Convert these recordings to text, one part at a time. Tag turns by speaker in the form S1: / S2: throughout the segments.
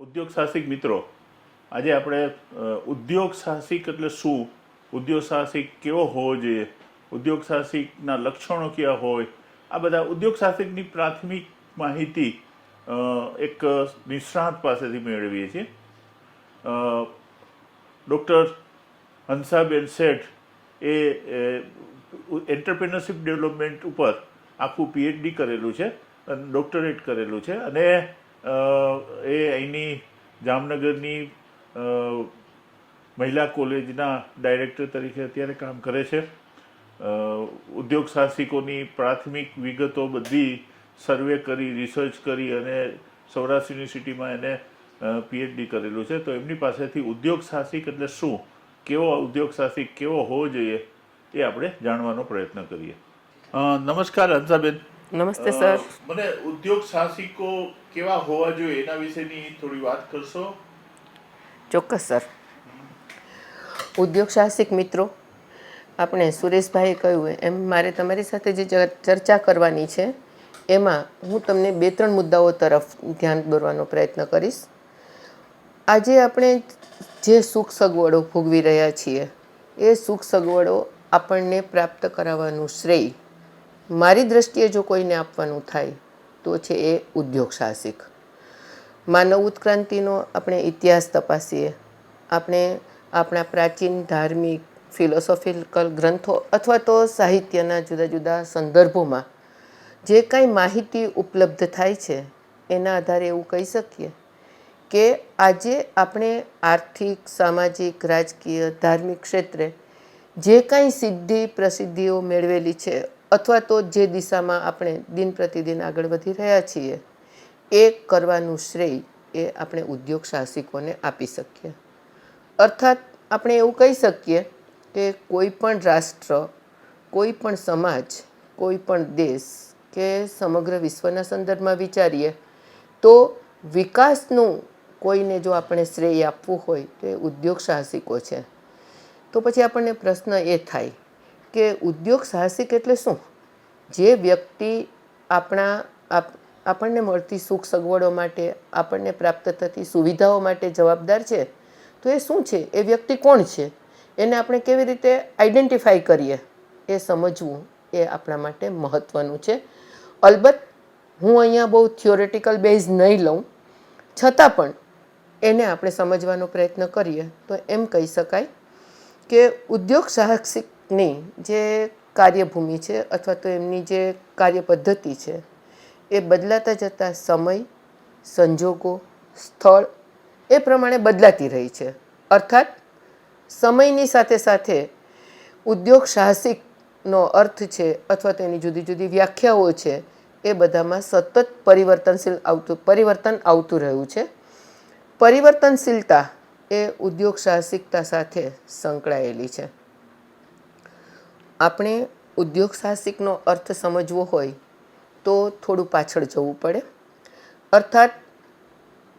S1: ઉદ્યોગ સાહસિક મિત્રો, આજે આપણે ઉદ્યોગ સાહસિક એટલે શું? ઉદ્યોગ સાહસિક કેવો હોવો જોઈએ? ઉદ્યોગ સાહસિકના લક્ષણો કેવા હોય? આ બધા ઉદ્યોગ સાહસિકની પ્રાથમિક માહિતી એક નિષ્ણાત પાસેથી મેળવીએ છીએ. ડૉક્ટર હંસાબેન શેઠ એ એન્ટરપ્રિનરશિપ ડેવલપમેન્ટ ઉપર આખું પીએચડી કરેલું છે અને ડોક્ટરેટ કરેલું છે અને એ અહીંની જામનગરની મહિલા કોલેજના ડાયરેક્ટર તરીકે અત્યારે કામ કરે છે. ઉદ્યોગ સાહસિકોની પ્રાથમિક વિગતો બધી સર્વે કરી, રિસર્ચ કરી અને સૌરાષ્ટ્ર યુનિવર્સિટીમાં એને પીએચડી કરેલું છે. તો એમની પાસેથી ઉદ્યોગ સાહસિક એટલે શું? કેવો ઉદ્યોગ સાહસિક કેવો હોવો જોઈએ એ આપણે જાણવાનો પ્રયત્ન કરીએ. નમસ્કાર હંસાબેન.
S2: નમસ્તે સર.
S1: મને ઉદ્યોગ સાહસિકો કેવા હોવા જોઈએ એના વિશેની થોડી વાત કરશો?
S2: ચોક્કસ સર. ઉદ્યોગ સાહસિક મિત્રો આપણે સુરેશભાઈએ કહ્યું એમ મારે તમારી સાથે જે ચર- ચર્ચા કરવાની છે એમાં હું તમને બે ત્રણ મુદ્દાઓ તરફ ધ્યાન દોરવાનો પ્રયત્ન કરીશ. આજે આપણે જે સુખ સગવડો ભોગવી રહ્યા છીએ એ સુખ સગવડો આપણને પ્રાપ્ત કરાવવાનું શ્રેય મારી દ્રષ્ટિએ જો કોઈને આપવાનું થાય, તો છે એ ઉદ્યોગ સાહસિક. માનવ ઉત્ક્રાંતિનો આપણે ઇતિહાસ તપાસીએ. આપણે આપણા પ્રાચીન ધાર્મિક, ફિલોસોફિકલ ગ્રંથો અથવા તો સાહિત્યના જુદા જુદા સંદર્ભોમાં જે કાંઈ માહિતી ઉપલબ્ધ થાય છે, એના આધારે એવું કહી શકીએ કે આજે આપણે આર્થિક, સામાજિક, રાજકીય, ધાર્મિક ક્ષેત્રે જે કાંઈ સિદ્ધિ પ્રસિદ્ધિઓ મેળવેલી છે અથવા તો જે દિશામાં આપણે દિન પ્રતિદિન આગળ વધી રહ્યા છીએ, એ કરવાનું શ્રેય એ આપણે ઉદ્યોગ સાહસિકોને આપી શકીએ. અર્થાત આપણે એવું કહી શકીએ કે કોઈ પણ રાષ્ટ્ર, કોઈ પણ સમાજ, કોઈ પણ દેશ કે સમગ્ર વિશ્વના સંદર્ભમાં વિચારીએ, તો વિકાસનું કોઈને જો આપણે શ્રેય આપવું હોય તો એ ઉદ્યોગ સાહસિકો છે. તો પછી આપણને પ્રશ્ન એ થાય કે ઉદ્યોગ સાહસિક એટલે શું? જે વ્યક્તિ આપણા આપણને મળતી સુખ સગવડો માટે, આપણને પ્રાપ્ત થતી સુવિધાઓ માટે જવાબદાર છે, તો એ શું છે? એ વ્યક્તિ કોણ છે? એને આપણે કેવી રીતે આઈડેન્ટિફાઈ કરીએ? એ સમજવું એ આપણા માટે મહત્ત્વનું છે. અલબત્ત, હું અહીંયા બહુ થિયોરેટિકલ બેઝ નહીં લઉં. છતાં પણ એને આપણે સમજવાનો પ્રયત્ન કરીએ તો એમ કહી શકાય કે ઉદ્યોગ સાહસિકની જે કાર્યભૂમિ છે અથવા તો એમની જે કાર્ય પદ્ધતિ છે, એ બદલાતા જતા સમય, સંજોગો, સ્થળ એ પ્રમાણે બદલાતી રહી છે. અર્થાત, સમયની સાથે સાથે ઉદ્યોગ સાહસિકનો અર્થ છે અથવા તો એની જુદી જુદી વ્યાખ્યાઓ છે, એ બધામાં સતત પરિવર્તનશીલ આવતું, પરિવર્તન આવતું રહ્યું છે. પરિવર્તનશીલતા એ ઉદ્યોગ સાહસિકતા સાથે સંકળાયેલી છે. આપણે ઉદ્યોગ સાહસિકનો અર્થ સમજવો હોય તો થોડું પાછળ જવું પડે. અર્થાત,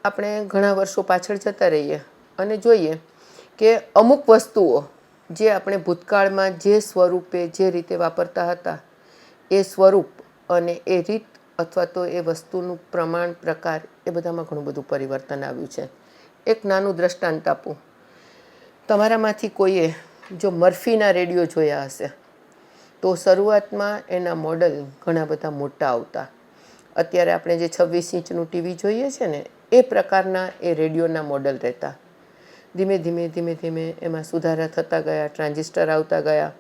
S2: આપણે ઘણા વર્ષો પાછળ જતા રહીએ અને જોઈએ કે અમુક વસ્તુઓ જે આપણે ભૂતકાળમાં જે સ્વરૂપે જે રીતે વાપરતા હતા, એ સ્વરૂપ અને એ રીત અથવા તો એ વસ્તુનું પ્રમાણ, પ્રકાર એ બધામાં ઘણું બધું પરિવર્તન આવ્યું છે. એક નાનું દ્રષ્ટાંત આપું. તમારામાંથી કોઈએ જો મર્ફીના રેડિયો જોયા હશે તો શરૂઆતમાં એના મોડલ ઘણા બધા મોટા આવતા. અત્યારે આપણે જે છવ્વીસ ઇંચનું ટીવી જોઈએ છે ને, એ પ્રકારના એ રેડિયોના મોડલ રહેતા. ધીમે ધીમે ધીમે ધીમે એમાં સુધારા થતા ગયા ટ્રાન્ઝિસ્ટર આવતા ગયા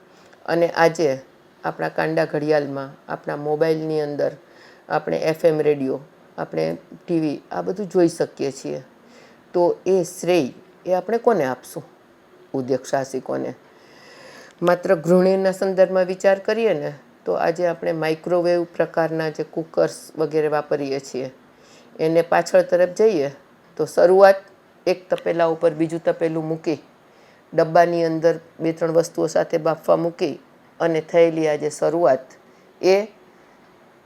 S2: અને આજે આપણા કાંડા ઘડિયાળમાં, આપણા મોબાઈલની અંદર આપણે એફએમ રેડિયો, આપણે ટીવી આ બધું જોઈ શકીએ છીએ. તો એ શ્રેય એ આપણે કોને આપશું? ઉદ્યોગ સાહસિકોને માત્ર ગૃહિણીના સંદર્ભમાં વિચાર કરીએ ને, તો આજે આપણે માઇક્રોવેવ પ્રકારના જે કુકર્સ વગેરે વાપરીએ છીએ, એને પાછળ તરફ જઈએ, તો શરૂઆત એક તપેલા ઉપર બીજું તપેલું મૂકી, ડબ્બાની અંદર બે ત્રણ વસ્તુઓ સાથે બાફવા મૂકી, અને થયેલી આજે શરૂઆત એ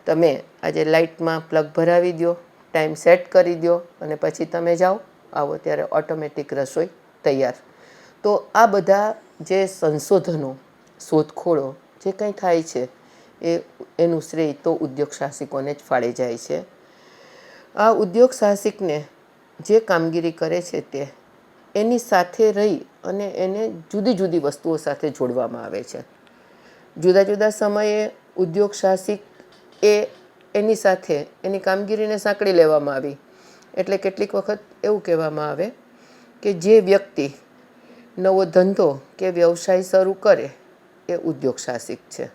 S2: તમે આજે લાઇટમાં પ્લગ ભરાવી દો ટાઈમ સેટ કરી દો અને પછી તમે જાઓ, આવો ત્યારે ઓટોમેટિક રસોઈ તૈયાર. તો આ બધા જે સંશોધનો, શોધખોળો જે કંઈ થાય છે, એ એનું શ્રેય તો ઉદ્યોગ સાહસિકોને જ ફાળે જાય છે. આ ઉદ્યોગ સાહસિકને જે કામગીરી કરે છે તે એની સાથે રહી અને એને જુદી જુદી વસ્તુઓ સાથે જોડવામાં આવે છે. જુદા જુદા સમયે ઉદ્યોગ સાહસિક એ એની સાથે એની કામગીરીને સાંકળી લેવામાં આવી. એટલે કેટલીક વખત એવું કહેવામાં આવે કે જે વ્યક્તિ નવો ધંધો કે વ્યવસાય શરૂ કરે એ ઉદ્યોગ સાહસિક છે.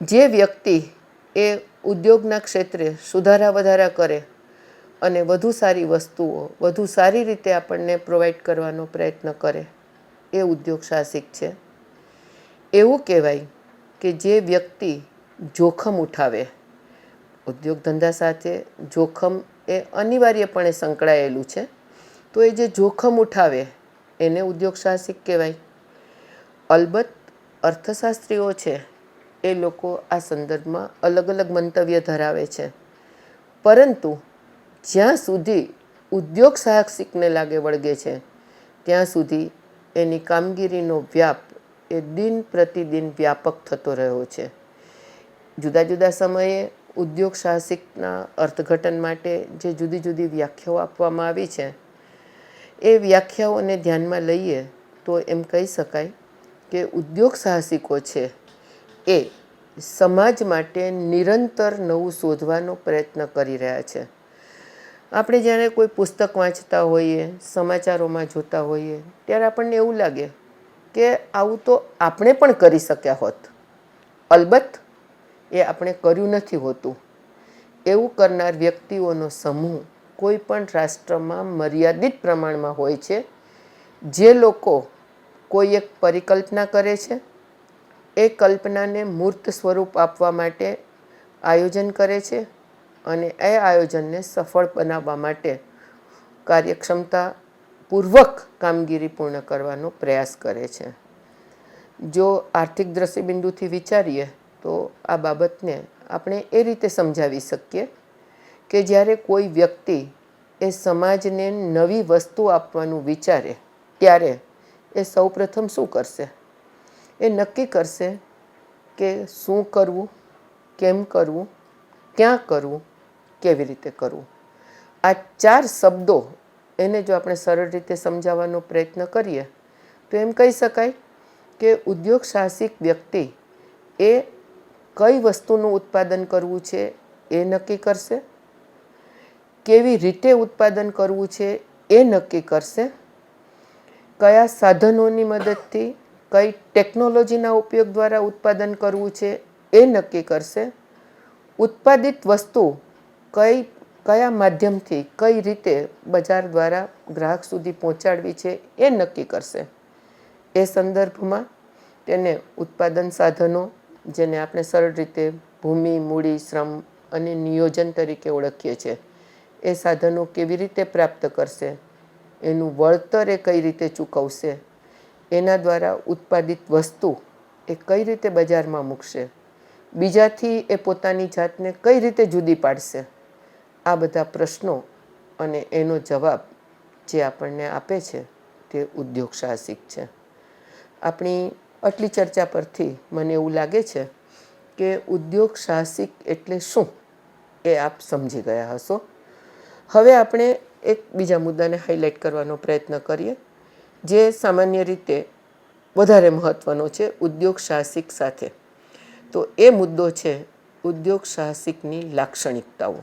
S2: જે વ્યક્તિ એ ઉદ્યોગના ક્ષેત્રે સુધારા વધારા કરે અને વધુ સારી વસ્તુઓ, વધુ સારી રીતે આપણને પ્રોવાઈડ કરવાનો પ્રયત્ન કરે એ ઉદ્યોગ સાહસિક છે. એવું કહેવાય કે જે વ્યક્તિ જોખમ ઉઠાવે ઉદ્યોગ ધંધા સાથે જોખમ એ અનિવાર્યપણે સંકળાયેલું છે, તો એ જે જોખમ ઉઠાવે એને ઉદ્યોગ સાહસિક કહેવાય. અલબત્ત, અર્થશાસ્ત્રીઓ છે, એ લોકો આ સંદર્ભમાં અલગ અલગ મંતવ્ય ધરાવે છે. પરંતુ, જ્યાં સુધી ઉદ્યોગ સાહસિકને લાગે વળગે છે, ત્યાં સુધી એની કામગીરીનો વ્યાપ એ દિન પ્રતિદિન વ્યાપક થતો રહ્યો છે. જુદા જુદા સમયે ઉદ્યોગ સાહસિકના અર્થઘટન માટે જે જુદી જુદી વ્યાખ્યાઓ આપવામાં આવી છે એ વ્યાખ્યાઓને ધ્યાનમાં લઈએ તો એમ કહી શકાય કે ઉદ્યોગ સાહસિકો છે એ સમાજ માટે નિરંતર નવું શોધવાનો પ્રયત્ન કરી રહ્યા છે. આપણે જ્યારે કોઈ પુસ્તક વાંચતા હોઈએ, સમાચારોમાં જોતા હોઈએ, ત્યારે આપણને એવું લાગે કે આવું તો આપણે પણ કરી શક્યા હોત. અલબત્ત, એ આપણે કર્યું નથી હોતું. એવું કરનાર વ્યક્તિઓનો સમૂહ કોઈ પણ રાષ્ટ્રમાં મર્યાદિત પ્રમાણમાં હોય છે, જે લોકો કોઈ એક પરિકલ્પના કરે છે, એ કલ્પનાને મૂર્ત સ્વરૂપ આપવા માટે આયોજન કરે છે અને એ આયોજનને સફળ બનાવવા માટે કાર્યક્ષમતા પૂર્વક કામગીરી પૂર્ણ કરવાનો પ્રયાસ કરે છે. જો આર્થિક દ્રષ્ટિબિંદુથી વિચારીએ તો આ બાબતને આપણે એ રીતે સમજાવી શકીએ કે જ્યારે કોઈ વ્યક્તિ એ સમાજને નવી વસ્તુ આપવાનું વિચારે, ત્યારે એ સૌપ્રથમ શું કરશે? એ નક્કી કરશે કે શું કરવું, કેમ કરવું, ક્યાં કરવું, કેવી રીતે કરવું. આ ચાર શબ્દો એને જો આપણે સરળ રીતે સમજાવવાનો પ્રયત્ન કરીએ, તો એમ કહી શકાય કે ઉદ્યોગ સાહસિક વ્યક્તિ એ કઈ વસ્તુનું ઉત્પાદન કરવું છે એ નક્કી કરશે? કેવી રીતે ઉત્પાદન કરવું છે એ નક્કી કરશે. કયા સાધનોની મદદથી, કઈ ટેકનોલોજીના ઉપયોગ દ્વારા ઉત્પાદન કરવું છે એ નક્કી કરશે. ઉત્પાદિત વસ્તુ કઈ, કયા માધ્યમથી, કઈ રીતે બજાર દ્વારા ગ્રાહક સુધી પહોંચાડવી છે એ નક્કી કરશે. એ સંદર્ભમાં તેને ઉત્પાદન સાધનો, જેને આપણે સરળ રીતે ભૂમિ, મૂડી, શ્રમ અને નિયોજન તરીકે ઓળખીએ છીએ. એ સાધનો કેવી રીતે પ્રાપ્ત કરશે? એનું વળતર એ કઈ રીતે ચૂકવશે? એના દ્વારા ઉત્પાદિત વસ્તુ એ કઈ રીતે બજારમાં મૂકશે? બીજાથી એ પોતાની જાતને કઈ રીતે જુદી પાડશે? આ બધા પ્રશ્નો અને એનો જવાબ જે આપણને આપે છે તે ઉદ્યોગ સાહસિક છે. આપણી આટલી ચર્ચા પરથી મને એવું લાગે છે કે ઉદ્યોગ સાહસિક એટલે શું? એ આપ સમજી ગયા હશો. હવે આપણે એક બીજા મુદ્દાને હાઇલાઇટ કરવાનો પ્રયત્ન કરીએ, જે સામાન્ય રીતે વધારે મહત્ત્વનો છે ઉદ્યોગ સાહસિક સાથે. તો એ મુદ્દો છે ઉદ્યોગ સાહસિકની લાક્ષણિકતાઓ,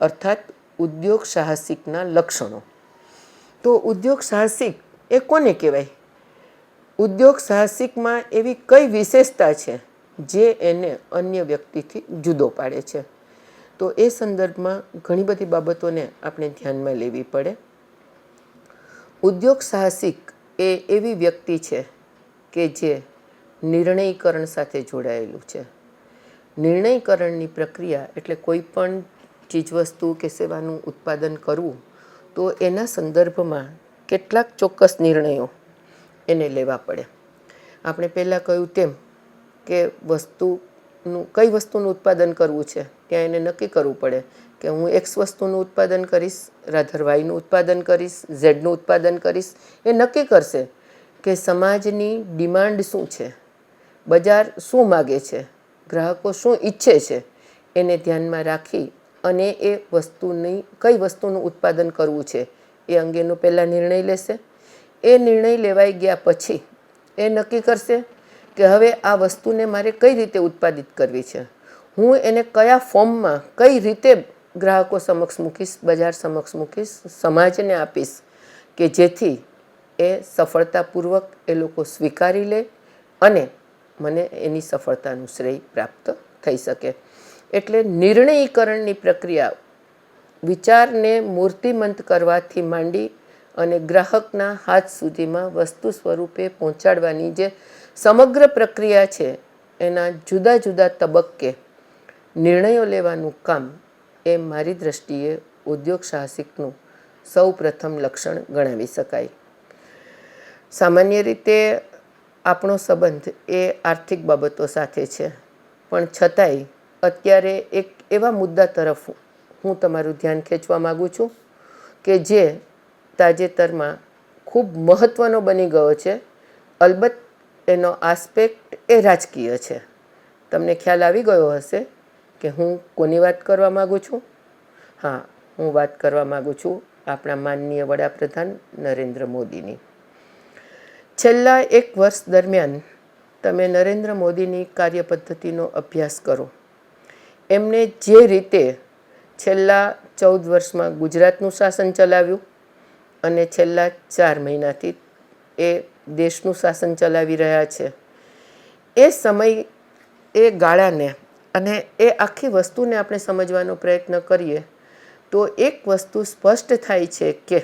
S2: અર્થાત ઉદ્યોગ સાહસિકના લક્ષણો. તો ઉદ્યોગ સાહસિક એ કોને કહેવાય? ઉદ્યોગ સાહસિકમાં એવી કઈ વિશેષતા છે જે એને અન્ય વ્યક્તિથી જુદો પાડે છે? તો એ સંદર્ભમાં ઘણી બધી બાબતોને આપણે ધ્યાનમાં લેવી પડે. ઉદ્યોગ સાહસિક એ એવી વ્યક્તિ છે કે જે નિર્ણયકરણ સાથે જોડાયેલું છે. નિર્ણયકરણની પ્રક્રિયા એટલે કોઈ પણ ચીજવસ્તુ કે સેવાનું ઉત્પાદન કરવું, તો એના સંદર્ભમાં કેટલાક ચોક્કસ નિર્ણયો એને લેવા પડે. આપણે પહેલાં કહ્યું તેમ કે વસ્તુનું કઈ વસ્તુનું ઉત્પાદન કરવું છે? ત્યાં એને નક્કી કરવું પડે કે હું એક્સ વસ્તુનું ઉત્પાદન કરીશ, રાધર વાયનું ઉત્પાદન કરીશ ઝેડનું ઉત્પાદન કરીશ. એ નક્કી કરશે કે સમાજની ડિમાન્ડ શું છે? બજાર શું માગે છે? ગ્રાહકો શું ઈચ્છે છે? એને ધ્યાનમાં રાખી અને એ વસ્તુની, કઈ વસ્તુનું ઉત્પાદન કરવું છે? એ અંગેનો પહેલાં નિર્ણય લેશે. એ નિર્ણય લેવાઈ ગયા પછી એ નક્કી કરશે કે હવે આ વસ્તુને મારે કઈ રીતે ઉત્પાદિત કરવી છે? હું એને કયા ફોર્મમાં કઈ રીતે ગ્રાહકો સમક્ષ મૂકીશ, બજાર સમક્ષ મૂકીશ, સમાજને આપીશ કે જેથી એ સફળતાપૂર્વક એ લોકો સ્વીકારી લે અને મને એની સફળતાનું શ્રેય પ્રાપ્ત થઈ શકે. એટલે નિર્ણયીકરણની પ્રક્રિયા વિચારને મૂર્તિમંત કરવાથી માંડી અને ગ્રાહકના હાથ સુધીમાં વસ્તુ સ્વરૂપે પહોંચાડવાની જે સમગ્ર પ્રક્રિયા છે એના જુદા જુદા તબક્કે નિર્ણયો લેવાનું કામ એ મારી દ્રષ્ટિએ ઉદ્યોગ સાહસિકનું સૌ પ્રથમ લક્ષણ ગણાવી શકાય. સામાન્ય રીતે આપણો સંબંધ એ આર્થિક બાબતો સાથે છે, પણ છતાંય અત્યારે એક એવા મુદ્દા તરફ હું તમારું ધ્યાન ખેંચવા માગું છું કે જે તાજેતરમાં ખૂબ મહત્ત્વનો બની ગયો છે. અલબત્ત એનો આસ્પેક્ટ એ રાજકીય છે. તમને ખ્યાલ આવી ગયો હશે કે હું કોની વાત કરવા માગું છું? હા, હું વાત કરવા માગું છું આપણા માનનીય વડાપ્રધાન નરેન્દ્ર મોદીની. છેલ્લા એક વર્ષ દરમિયાન તમે નરેન્દ્ર મોદીની કાર્યપદ્ધતિનો અભ્યાસ કરો. એમણે જે રીતે છેલ્લા ચૌદ વર્ષમાં ગુજરાતનું શાસન ચલાવ્યું અને છેલ્લા ચાર મહિનાથી એ દેશનું શાસન ચલાવી રહ્યા છે. એ સમય એ ગાળાને અને એ આખી વસ્તુને આપણે સમજવાનો પ્રયત્ન કરીએ તો એક વસ્તુ સ્પષ્ટ થાય છે કે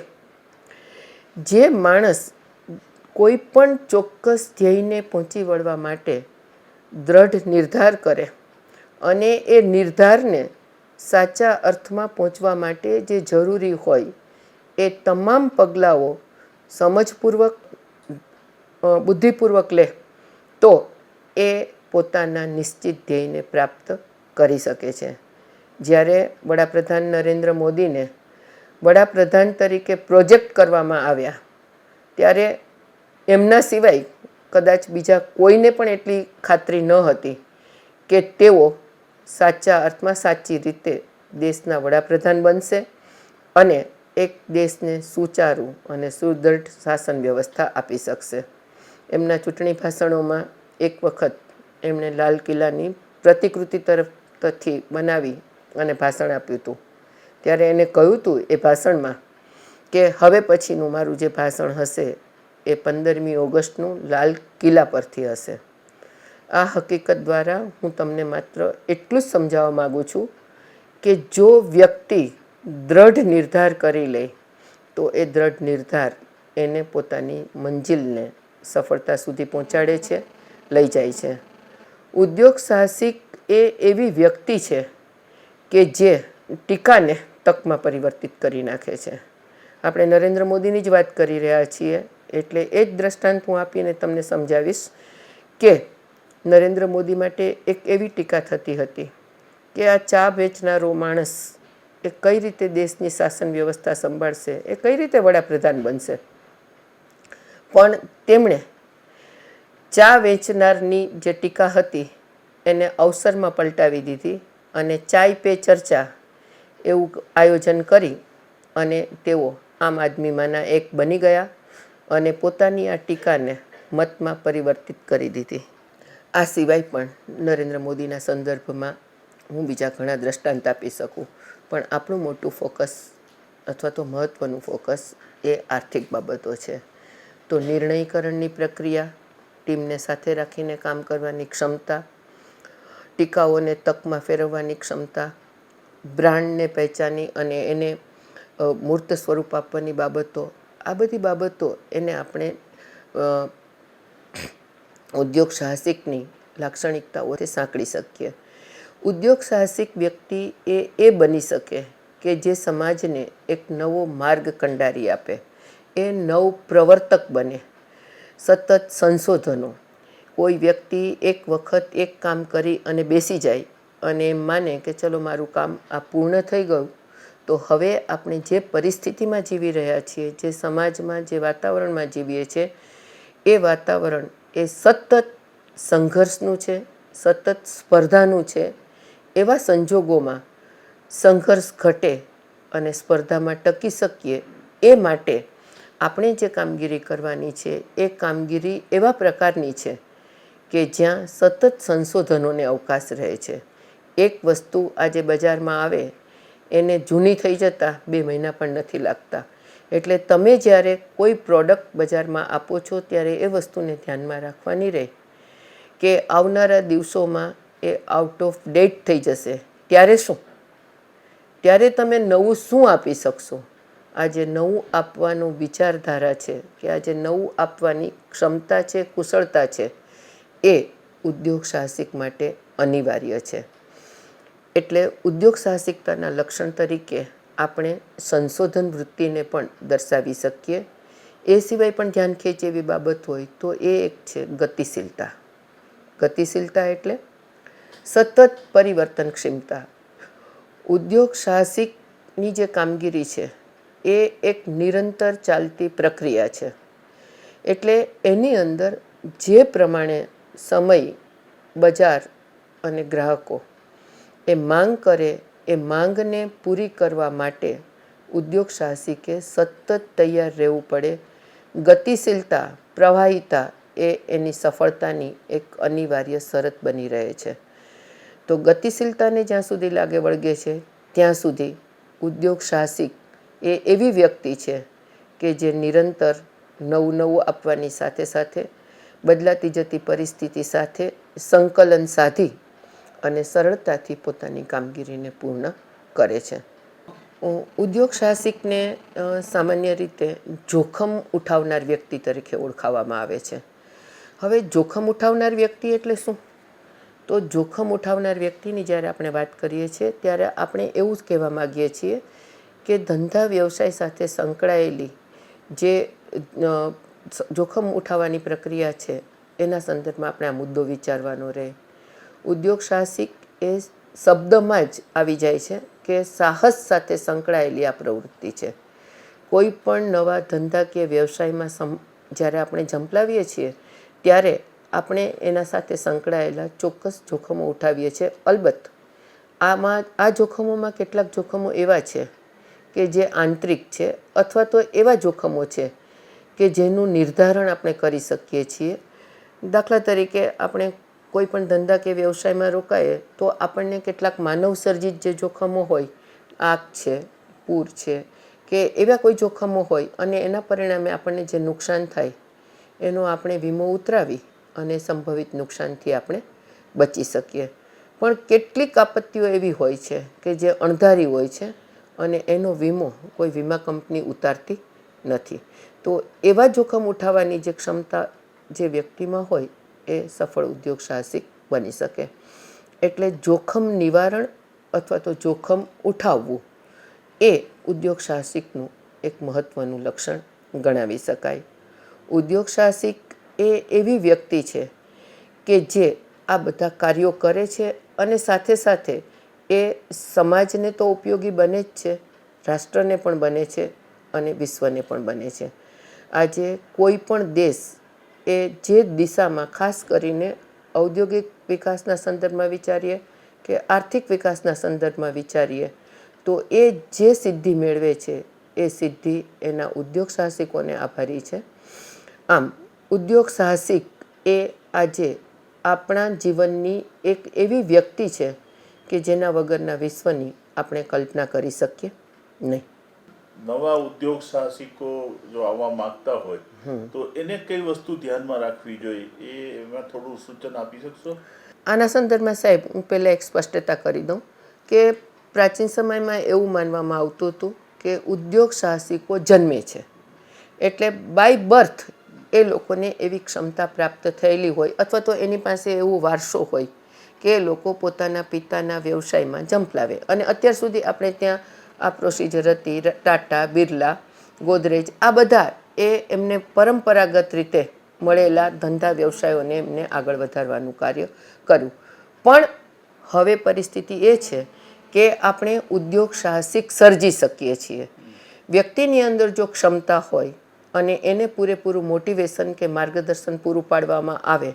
S2: જે માણસ કોઈ પણ ચોક્કસ ધ્યેયને પહોંચી વળવા માટે દ્રઢ નિર્ધાર કરે અને એ નિર્ધારને સાચા અર્થમાં પહોંચવા માટે જે જરૂરી હોય એ તમામ પગલાઓ સમજપૂર્વક બુદ્ધિપૂર્વક લે, તો એ પોતાના નિશ્ચિત ધ્યેયને પ્રાપ્ત કરી શકે છે. જ્યારે વડાપ્રધાન નરેન્દ્ર મોદીને વડાપ્રધાન તરીકે પ્રોજેક્ટ કરવામાં આવ્યા, ત્યારે એમના સિવાય કદાચ બીજા કોઈને પણ એટલી ખાતરી ન હતી કે તેઓ સાચા અર્થમાં સાચી રીતે દેશના વડાપ્રધાન બનશે અને એક દેશને સુચારું અને સુદૃઢ શાસન વ્યવસ્થા આપી શકશે. એમના ચૂંટણી ભાષણોમાં એક વખત એમણે લાલ કિલ્લાની પ્રતિકૃતિ તરફથી બનાવી અને ભાષણ આપ્યું હતું. ત્યારે એને કહ્યું હતું એ ભાષણમાં કે હવે પછીનું મારું જે ભાષણ હશે એ પંદરમી ઓગસ્ટનું લાલ કિલ્લા પરથી હશે. આ હકીકત દ્વારા હું તમને માત્ર એટલું જ સમજાવવા માગું છું કે જો વ્યક્તિ દ્રઢ નિર્ધાર કરી લે, તો એ દ્રઢ નિર્ધાર એને પોતાની મંજિલને સફળતા સુધી પહોંચાડે છે, લઈ જાય છે. ઉદ્યોગ સાહસિક એ એવી વ્યક્તિ છે કે જે ટીકાને તકમાં પરિવર્તિત કરી નાખે છે. આપણે નરેન્દ્ર મોદીની જ વાત કરી રહ્યા છીએ, એટલે એ જ દ્રષ્ટાંત હું આપીને તમને સમજાવીશ કે નરેન્દ્ર મોદી માટે એક એવી ટીકા થતી હતી કે આ ચા વેચનારો માણસ એ કઈ રીતે દેશની શાસન વ્યવસ્થા સંભાળશે, એ કઈ રીતે વડાપ્રધાન બનશે? પણ તેમણે ચા વેચનારની જે ટીકા હતી એને અવસરમાં પલટાવી દીધી અને ચાય પે ચર્ચા એવું આયોજન કરી અને તેઓ આમ આદમીમાંના એક બની ગયા અને પોતાની આ ટીકાને મતમાં પરિવર્તિત કરી દીધી. આ સિવાય પણ નરેન્દ્ર મોદીના સંદર્ભમાં હું બીજા ઘણા દ્રષ્ટાંત આપી શકું, પણ આપણું મોટું ફોકસ અથવા તો મહત્ત્વનું ફોકસ એ આર્થિક બાબતો છે. તો નિર્ણયકરણની પ્રક્રિયા, ટીમને સાથે રાખીને કામ કરવાની ક્ષમતા, ટીકાઓને તકમાં ફેરવવાની ક્ષમતા, બ્રાન્ડને પહેચાની અને એને મૂર્ત સ્વરૂપ આપવાની બાબતો, આ બધી બાબતો એને આપણે ઉદ્યોગ સાહસિકની લાક્ષણિકતાઓથી સાંકળી શકીએ. ઉદ્યોગ સાહસિક વ્યક્તિ એ એ બની શકે કે જે સમાજને એક નવો માર્ગ કંડારી આપે. એ નવ પ્રવર્તક બને. સતત સંશોધનો. કોઈ વ્યક્તિ એક વખત એક કામ કરી અને બેસી જાય અને એમ માને કે ચલો મારું કામ આ પૂર્ણ થઈ ગયું, તો હવે આપણે જે પરિસ્થિતિમાં જીવી રહ્યા છીએ, જે સમાજમાં, જે વાતાવરણમાં જીવીએ છીએ, એ વાતાવરણ એ સતત સંઘર્ષનું છે, સતત સ્પર્ધાનું છે, એવા સંજોગોમાં સંઘર્ષ ઘટે અને સ્પર્ધામાં ટકી શકીએ એ માટે આપણે જે કામગીરી કરવાની છે, એ કામગીરી એવા પ્રકારની છે કે જ્યાં સતત સંશોધનોને અવકાશ રહે છે. એક વસ્તુ આજે બજારમાં આવે, એને જૂની થઈ જતાં બે મહિના પણ નથી લાગતા. એટલે તમે જ્યારે કોઈ પ્રોડક્ટ બજારમાં આપો છો, ત્યારે એ વસ્તુને ધ્યાનમાં રાખવાની રહે કે આવનારા દિવસોમાં એ આઉટ ઓફ ડેટ થઈ જશે. ત્યારે શું? ત્યારે તમે નવું શું આપી શકશો? આજે નવું આપવાનું વિચારધારા છે કે આજે નવું આપવાની ક્ષમતા છે, કુશળતા છે એ ઉદ્યોગ સાહસિક માટે અનિવાર્ય છે. એટલે ઉદ્યોગ સાહસિકતાના લક્ષણ તરીકે આપણે સંશોધન વૃત્તિને પણ દર્શાવી શકીએ. એ સિવાય પણ ધ્યાન ખેંચે એવી બાબત હોય તો એ એક છે ગતિશીલતા. ગતિશીલતા એટલે સતત પરિવર્તનક્ષમતા. ઉદ્યોગ સાહસિકની જે કામગીરી છે એ એક નિરંતર ચાલતી પ્રક્રિયા છે. એટલે એની અંદર જે પ્રમાણે સમય, બજાર અને ગ્રાહકો એ માંગ કરે, એ માંગને પૂરી કરવા માટે ઉદ્યોગ સાહસિકે સતત તૈયાર રહેવું પડે. ગતિશીલતા, પ્રવાહિતા એ એની સફળતાની એક અનિવાર્ય શરત બની રહે છે. તો ગતિશીલતાને જ્યાં સુધી લાગે વળગે છે, ત્યાં સુધી ઉદ્યોગ સાહસિક એ એવી વ્યક્તિ છે કે જે નિરંતર નવું નવું આપવાની સાથે સાથે બદલાતી જતી પરિસ્થિતિ સાથે સંકલન સાધી અને સરળતાથી પોતાની કામગીરીને પૂર્ણ કરે છે. ઉદ્યોગ સાહસિકને સામાન્ય રીતે જોખમ ઉઠાવનાર વ્યક્તિ તરીકે ઓળખાવવામાં આવે છે. હવે જોખમ ઉઠાવનાર વ્યક્તિ એટલે શું? તો જોખમ ઉઠાવનાર વ્યક્તિની જ્યારે આપણે વાત કરીએ છીએ, ત્યારે આપણે એવું જ કહેવા માગીએ છીએ કે ધંધા વ્યવસાય સાથે સંકળાયેલી જે જોખમ ઉઠાવવાની પ્રક્રિયા છે, એના સંદર્ભમાં આપણે આ મુદ્દો વિચારવાનો રહે. ઉદ્યોગ સાહસિક એ શબ્દમાં જ આવી જાય છે કે સાહસ સાથે સંકળાયેલી આ પ્રવૃત્તિ છે. કોઈ પણ નવા ધંધા કે વ્યવસાયમાં સમ, જ્યારે આપણે ઝંપલાવીએ છીએ, ત્યારે આપણે એના સાથે સંકળાયેલા ચોક્કસ જોખમો ઉઠાવીએ છીએ. અલબત્ત, આમાં, આ જોખમોમાં કેટલાક જોખમો એવા છે કે જે આંતરિક છે અથવા તો એવા જોખમો છે કે જેનું નિર્ધારણ આપણે કરી શકીએ છીએ. દાખલા તરીકે આપણે કોઈ પણ ધંધા કે વ્યવસાયમાં રોકાઈએ તો આપણને કેટલાક માનવસર્જિત જે જોખમો હોય, આગ છે, પૂર છે કે એવા કોઈ જોખમો હોય અને એના પરિણામે આપણને જે નુકસાન થાય એનો આપણે વીમો ઉતરાવી અને સંભવિત નુકસાનથી આપણે બચી શકીએ. પણ કેટલીક આપત્તિઓ એવી હોય છે કે જે અણધારી હોય છે અને એનો વીમો કોઈ વીમા કંપની ઉતારતી નથી. તો એવા જોખમ ઉઠાવવાની જે ક્ષમતા જે વ્યક્તિમાં હોય એ સફળ ઉદ્યોગ સાહસિક બની શકે. એટલે જોખમ નિવારણ અથવા તો જોખમ ઉઠાવવું એ ઉદ્યોગ સાહસિકનું એક મહત્ત્વનું લક્ષણ ગણાવી શકાય. ઉદ્યોગ સાહસિક એ એવી વ્યક્તિ છે કે જે આ બધા કાર્યો કરે છે અને સાથે સાથે એ સમાજને તો ઉપયોગી બને જ છે, રાષ્ટ્રને પણ બને છે અને વિશ્વને પણ બને છે. આજે કોઈ પણ દેશ એ જે દિશામાં ખાસ કરીને ઔદ્યોગિક વિકાસના સંદર્ભમાં વિચારીએ કે આર્થિક વિકાસના સંદર્ભમાં વિચારીએ, તો એ જે સિદ્ધિ મેળવે છે, એ સિદ્ધિ એના ઉદ્યોગ સાહસિકોને આભારી છે. આમ, ઉદ્યોગ સાહસિક એ આજે આપણા જીવનની એક એવી વ્યક્તિ છે કે જેના વગરના વિશ્વની આપણે કલ્પના કરી શકીએ? નહીં.
S1: નવા ઉદ્યોગ સાહસિકો જો આવવા માંગતા હોય તો એને કઈ વસ્તુ ધ્યાનમાં રાખવી જોઈએ? એ એમાં થોડું સૂચન આપી શકશો?
S2: આના સંદર્ભમાં સાહેબ હું પહેલાં એક સ્પષ્ટતા કરી દઉં કે પ્રાચીન સમયમાં એવું માનવામાં આવતું હતું કે ઉદ્યોગ સાહસિકો જન્મે છે. એટલે બાય બર્થ એ લોકોને એવી ક્ષમતા પ્રાપ્ત થયેલી હોય અથવા તો એની પાસે એવો વારસો હોય કે લોકો પોતાના પિતાના વ્યવસાયમાં ઝંપલાવે અને અત્યાર સુધી આપણે ત્યાં આ પ્રોસિજર હતી ટાટા, બિરલા, ગોદરેજ, આ બધા એ એમને પરંપરાગત રીતે મળેલા ધંધા વ્યવસાયોને એમને આગળ વધારવાનું કાર્ય કર્યું. પણ હવે પરિસ્થિતિ એ છે કે આપણે ઉદ્યોગ સાહસિક સર્જી શકીએ છીએ. વ્યક્તિની અંદર જો ક્ષમતા હોય અને એને પૂરેપૂરું મોટિવેશન કે માર્ગદર્શન પૂરું પાડવામાં આવે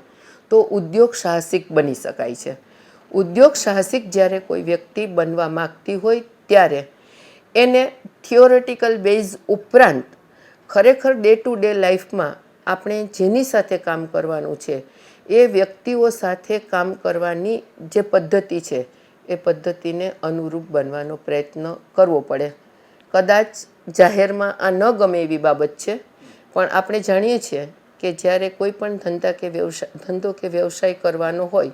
S2: તો ઉદ્યોગ સાહસિક બની શકાય છે. ઉદ્યોગ સાહસિક જ્યારે કોઈ વ્યક્તિ બનવા માગતી હોય ત્યારે એને થિયોરેટિકલ બેઝ ઉપરાંત ખરેખર ડે ટુ ડે લાઈફમાં આપણે જેની સાથે કામ કરવાનું છે, એ વ્યક્તિઓ સાથે કામ કરવાની જે પદ્ધતિ છે, એ પદ્ધતિને અનુરૂપ બનવાનો પ્રયત્ન કરવો પડે. કદાચ જાહેરમાં આ ન ગમે એવી બાબત છે, પણ આપણે જાણીએ છીએ કે જ્યારે કોઈ પણ ધંધા કે વ્યવસાય ધંધો કે વ્યવસાય કરવાનો હોય,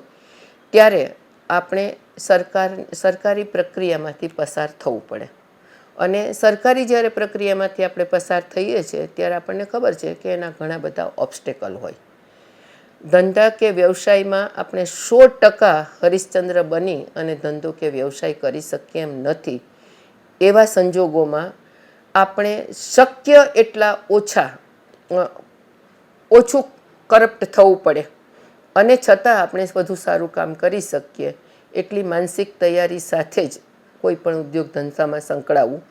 S2: ત્યારે આપણે સરકાર, સરકારી પ્રક્રિયામાંથી પસાર થવું પડે. અને સરકારી જ્યારે પ્રક્રિયામાંથી આપણે પસાર થઈએ છીએ, ત્યારે આપણને ખબર છે કે એના ઘણા બધા ઓબ્સ્ટેકલ હોય. ધંધા કે વ્યવસાયમાં આપણે સો ટકા હરિશ્ચંદ્ર બની અને ધંધો કે વ્યવસાય કરી શકીએ એમ નથી, એવા સંજોગોમાં આપણે શક્ય એટલા ઓછા ઓછું કરપ્ટ થવું પડે. અને છતાં આપણે વધુ સારું કામ કરી શકીએ. એટલી માનસિક તૈયારી સાથે જ કોઈ પણ ઉદ્યોગ ધંધામાં સંકળાવવું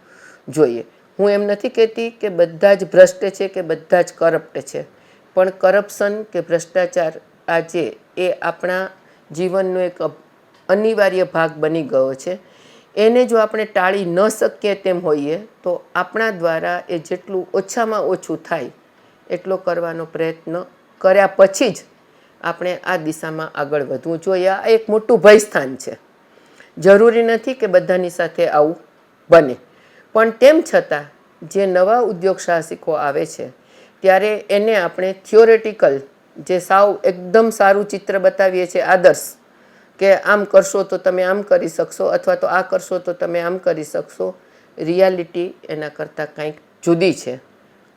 S2: જોઈએ. હું એમ નથી કહેતી કે બધા જ ભ્રષ્ટ છે કે બધા જ કરપ્ટ છે. પણ કરપ્શન કે ભ્રષ્ટાચાર આજે એ આપણા જીવનનો એક અનિવાર્ય ભાગ બની ગયો છે. એને જો આપણે ટાળી ન શકીએ તેમ હોઈએ તો આપણા દ્વારા એ જેટલું ઓછામાં ઓછું થાય એટલો કરવાનો પ્રયત્ન કર્યા પછી જ આપણે આ દિશામાં આગળ વધવું જોઈએ. આ એક મોટું ભયસ્થાન છે. જરૂરી નથી કે બધાની સાથે આવું બને. પણ તેમ છતાં જે નવા ઉદ્યોગ સાહસિકો આવે છે, ત્યારે એને આપણે થિયોરેટિકલ જે સાવ એકદમ સારું ચિત્ર બતાવીએ છીએ, આદર્શ, કે આમ કરશો તો તમે આમ કરી શકશો અથવા તો આ કરશો તો તમે આમ કરી શકશો, રિયાલિટી એના કરતાં કંઈક જુદી છે.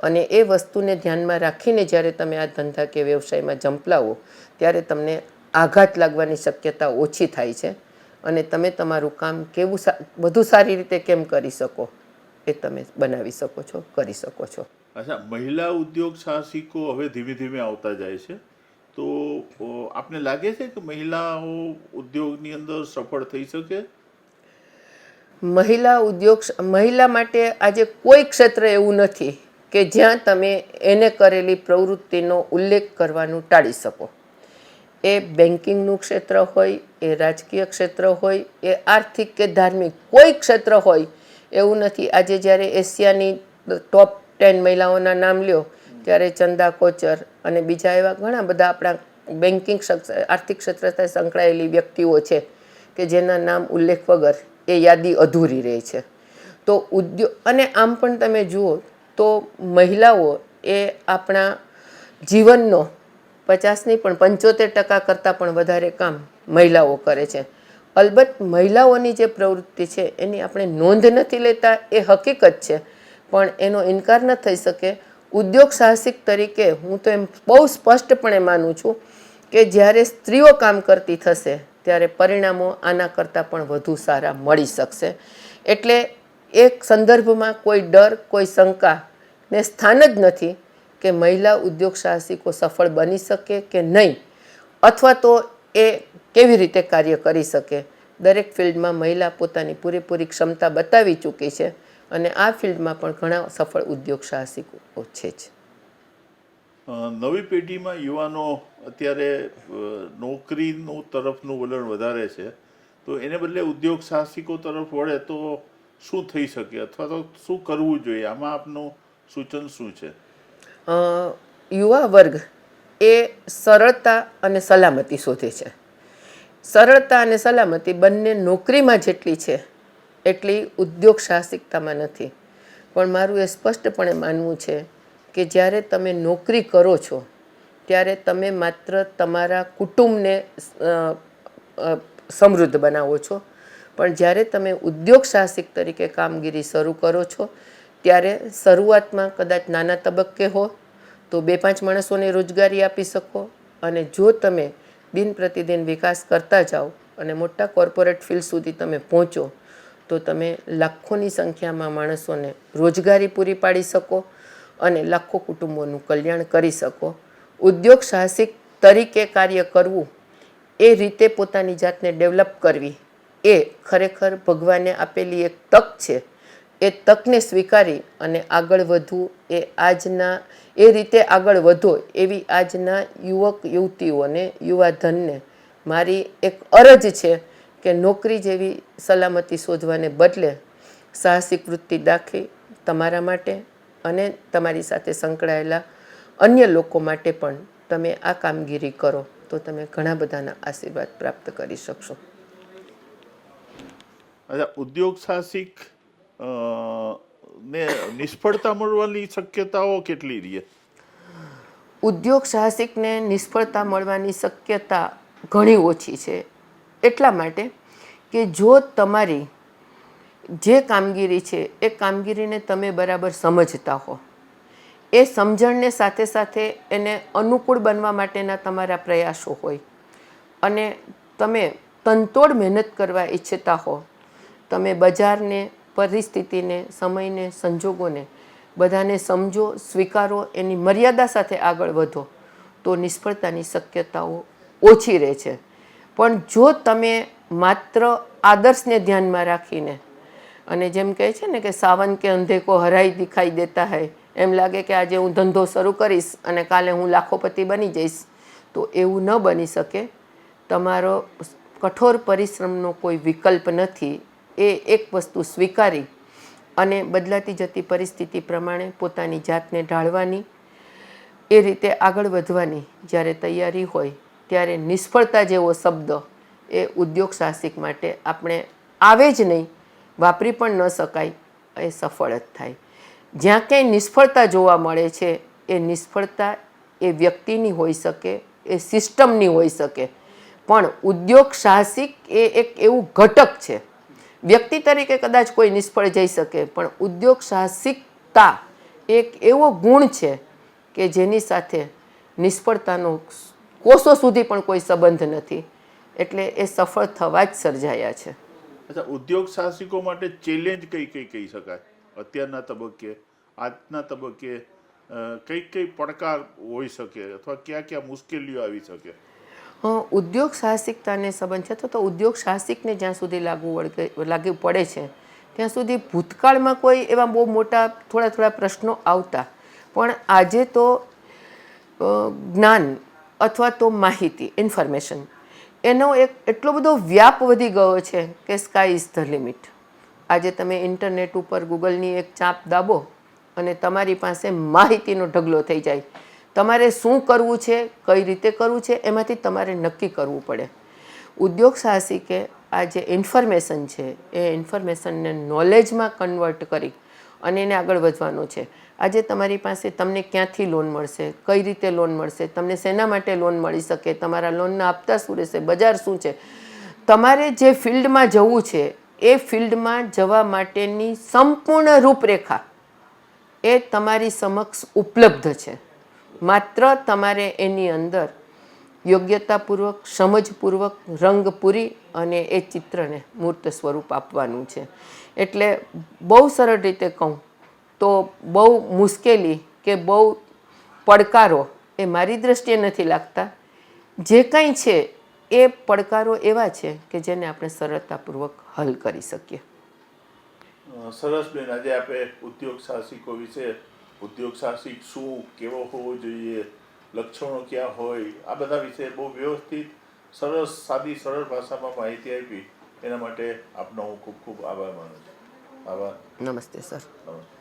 S2: અને એ વસ્તુને ધ્યાનમાં રાખીને જ્યારે તમે આ ધંધા કે વ્યવસાયમાં જંપલાવો ત્યારે તમને આઘાત લાગવાની શક્યતા ઓછી થાય છે. અને તમે તમારું કામ કેવું વધુ સારી રીતે કેમ કરી શકો એ તમે બનાવી શકો છો કરી શકો છો.
S1: અચ્છા મહિલા ઉદ્યોગ સાહસિકો હવે ધીમે ધીમે આવતા જાય છે. તો આપને લાગે છે કે મહિલાઓ ઉદ્યોગની અંદર સફળ થઈ શકે?
S2: મહિલા ઉદ્યોગ મહિલા માટે આજે કોઈ ક્ષેત્ર એવું નથી. કે જ્યાં તમે એને કરેલી પ્રવૃત્તિનો ઉલ્લેખ કરવાનું ટાળી શકો. એ બેન્કિંગનું ક્ષેત્ર હોય, એ રાજકીય ક્ષેત્ર હોય, એ આર્થિક કે ધાર્મિક કોઈ ક્ષેત્ર હોય, એવું નથી. આજે જ્યારે એશિયાની ટોપ ટેન મહિલાઓના નામ લ્યો, ત્યારે ચંદા, કોચર અને બીજા એવા ઘણા બધા આપણા બેન્કિંગ આર્થિક ક્ષેત્ર સાથે સંકળાયેલી વ્યક્તિઓ છે કે જેના નામ ઉલ્લેખ વગર એ યાદી અધૂરી રહે છે. તો ઉદ્યોગ અને આમ પણ તમે જુઓ તો મહિલાઓ એ આપણા જીવનનો પચાસ નહીં પણ પંચોતેર ટકા કરતાં પણ વધારે કામ મહિલાઓ કરે છે. અલબત્ત મહિલાઓની જે પ્રવૃત્તિ છે એની આપણે નોંધ નથી લેતા, એ હકીકત છે. પણ એનો ઇનકાર ન થઈ શકે. ઉદ્યોગ સાહસિક તરીકે હું તો એમ બહુ સ્પષ્ટપણે માનું છું કે જ્યારે સ્ત્રીઓ કામ કરતી થશે, ત્યારે પરિણામો આના કરતાં પણ વધુ સારા મળી શકશે. એટલે એક સંદર્ભમાં કોઈ ડર, કોઈ શંકા ને સ્થાન જ નથી કે મહિલા ઉદ્યોગ સાહસિકો સફળ બની શકે કે નહીં, અથવા તો એ કેવી રીતે કાર્ય કરી શકે. દરેક ફિલ્ડમાં મહિલા પોતાની પૂરેપૂરી ક્ષમતા બતાવી ચૂકી છે અને આ ફિલ્ડમાં પણ ઘણા સફળ ઉદ્યોગ સાહસિકો છે જ.
S1: નવી પેઢીમાં યુવાનો અત્યારે નોકરીનું તરફનું વલણ વધારે છે. તો એને બદલે ઉદ્યોગ સાહસિકો તરફ વળે તો શું થઈ શકે? અથવા તો શું કરવું જોઈએ? આમાં આપનું સૂચન શું છે?
S2: યુવા વર્ગ એ સરળતા અને સલામતી શોધે છે. સરળતા અને સલામતી બંને નોકરીમાં જેટલી છે, એટલી ઉદ્યોગ સાહસિકતામાં નથી. પણ મારું એ સ્પષ્ટપણે માનવું છે કે જ્યારે તમે નોકરી કરો છો, ત્યારે તમે માત્ર તમારા કુટુંબને સમૃદ્ધ બનાવો છો. પણ જ્યારે તમે ઉદ્યોગ સાહસિક તરીકે કામગીરી શરૂ કરો છો ત્યારે શરૂઆતમાં કદાચ નાના તબક્કે હો, તો બે પાંચ માણસોને રોજગારી આપી શકો અને જો તમે દિન પ્રતિદિન વિકાસ કરતા જાઓ અને મોટા કોર્પોરેટ ફિલ્ડ સુધી તમે પહોંચો, તો તમે લાખોની સંખ્યામાં માણસોને રોજગારી પૂરી પાડી શકો અને લાખો કુટુંબોનું કલ્યાણ કરી શકો. ઉદ્યોગ સાહસિક તરીકે કાર્ય કરવું, એ રીતે પોતાની જાતને ડેવલપ કરવી, એ ખરેખર ભગવાને આપેલી એક તક છે. એ તકને સ્વીકારી અને આગળ વધવું એ આજના, એ રીતે આગળ વધો એવી આજના યુવક યુવતીઓને, યુવાધનને મારી એક અરજ છે કે નોકરી જેવી સલામતી શોધવાને બદલે સાહસિક વૃત્તિ દાખવી તમારા માટે અને તમારી સાથે સંકળાયેલા અન્ય લોકો માટે પણ તમે આ કામગીરી કરો તો તમે ઘણા બધાના આશીર્વાદ પ્રાપ્ત કરી શકશો.
S1: અચ્છા ઉદ્યોગ સાહસિક ને નિષ્ફળતા મળવાની શક્યતાઓ કેટલી રહે?
S2: ઉદ્યોગ સાહસિકને નિષ્ફળતા મળવાની શક્યતા ઘણી ઓછી છે. એટલા માટે કે જો તમારી જે કામગીરી છે, એ કામગીરીને તમે બરાબર સમજતા હો. એ સમજણને સાથે સાથે એને અનુકૂળ બનવા માટેના તમારા પ્રયાસો હોય. અને તમે તનતોડ મહેનત કરવા ઈચ્છતા હો. તમે બજારને પરિસ્થિતિને, સમયને, સંજોગોને બધાને સમજો, સ્વીકારો, એની મર્યાદા સાથે આગળ વધો તો નિષ્ફળતાની શક્યતાઓ ઓછી રહે છે. પણ જો તમે માત્ર આદર્શને ધ્યાનમાં રાખીને અને જેમ કહે છે ને કે સાવન કે અંધે કો હરાઈ દિખાઈ દેતા હૈ, એમ લાગે કે આજે હું ધંધો શરૂ કરીશ અને કાલે હું લાખોપતિ બની જઈશ, તો એવું ન બની શકે. તમારો કઠોર પરિશ્રમનો કોઈ વિકલ્પ નથી. એ એક વસ્તુ સ્વીકારી અને બદલાતી જતી પરિસ્થિતિ પ્રમાણે પોતાની જાતને ઢાળવાની, એ રીતે આગળ વધવાની જ્યારે તૈયારી હોય ત્યારે નિષ્ફળતા જેવો શબ્દ એ ઉદ્યોગ સાહસિક માટે આપણે આવે જ નહીં, વાપરી પણ ન શકાય, એ સફળ જ થાય. જ્યાં ક્યાંય નિષ્ફળતા જોવા મળે છે, એ નિષ્ફળતા એ વ્યક્તિની હોઈ શકે, એ સિસ્ટમની હોઈ શકે. પણ ઉદ્યોગ સાહસિક એ એક એવું ઘટક છે. વ્યક્તિ તરીકે કદાચ કોઈ નિષ્ફળ જઈ શકે, પણ ઉદ્યોગ સાહસિકતા એક એવો ગુણ છે કે જેની સાથે નિષ્ફળતાનો કોષો સુધી પણ કોઈ સંબંધ નથી. એટલે એ સફળ થવા જ સર્જાયા છે.
S1: અચ્છા, ઉદ્યોગ સાહસિકો માટે ચેલેન્જ કઈ કઈ કહી શકાય? અત્યારના તબક્કે, આજના તબક્કે કઈ કઈ પડકાર હોઈ શકે, અથવા ક્યાં ક્યાં મુશ્કેલીઓ આવી શકે?
S2: ઉદ્યોગ સાહસિકતાને સંબંધ છે, તો ઉદ્યોગ સાહસિકને જ્યાં સુધી લાગુ વળગે, લાગુ પડે છે, ત્યાં સુધી ભૂતકાળમાં કોઈ એવા બહુ મોટા થોડા થોડા પ્રશ્નો આવતા. પણ આજે તો જ્ઞાન અથવા તો માહિતી, ઇન્ફોર્મેશન, એનો એક એટલો બધો વ્યાપ વધી ગયો છે કે સ્કાય ઇઝ ધ લિમિટ આજે તમે ઇન્ટરનેટ ઉપર ગૂગલની એક ચાપ દાબો અને તમારી પાસે માહિતીનો ઢગલો થઈ જાય. તમારે શું કરવું છે, કઈ રીતે કરવું છે, એમાંથી તમારે નક્કી કરવું પડે. ઉદ્યોગ સાહસિકે આ જે ઇન્ફોર્મેશન છે, એ ઇન્ફોર્મેશનને નોલેજમાં કન્વર્ટ કરી અને એને આગળ વધવાનો છે. આજે તમારી પાસે તમને ક્યાંથી લોન મળશે, કઈ રીતે લોન મળશે, તમને શેના માટે લોન મળી શકે, તમારા લોનના આપતા શું રહેશે, બજાર શું છે? તમારે જે ફિલ્ડમાં જવું છે, એ ફિલ્ડમાં જવા માટેની સંપૂર્ણ રૂપરેખા એ તમારી સમક્ષ ઉપલબ્ધ છે. માત્ર તમારે એની અંદર યોગ્યતાપૂર્વક, સમજપૂર્વક રંગ પૂરી અને એ ચિત્રને મૂર્ત સ્વરૂપ આપવાનું છે. એટલે બહુ સરળ રીતે કહું તો બહુ મુશ્કેલી કે બહુ પડકારો એ મારી દ્રષ્ટિએ નથી લાગતા. જે કંઈ છે એ પડકારો એવા છે કે જેને આપણે સરળતાપૂર્વક હલ કરી શકીએ.
S1: સરસ બેન, આજે આપણે ઉદ્યોગ સાહસિકો વિશે ઉદ્યોગ સાહસિક શું કેવો હોવો જોઈએ લક્ષણો ક્યાં હોય આ બધા વિશે બહુ વ્યવસ્થિત સરસ સાદી સરળ ભાષામાં માહિતી આપી. એના માટે આપનો હું ખૂબ ખૂબ આભાર માનું છું. આભાર.
S2: નમસ્તે સર.
S1: નમસ્તે.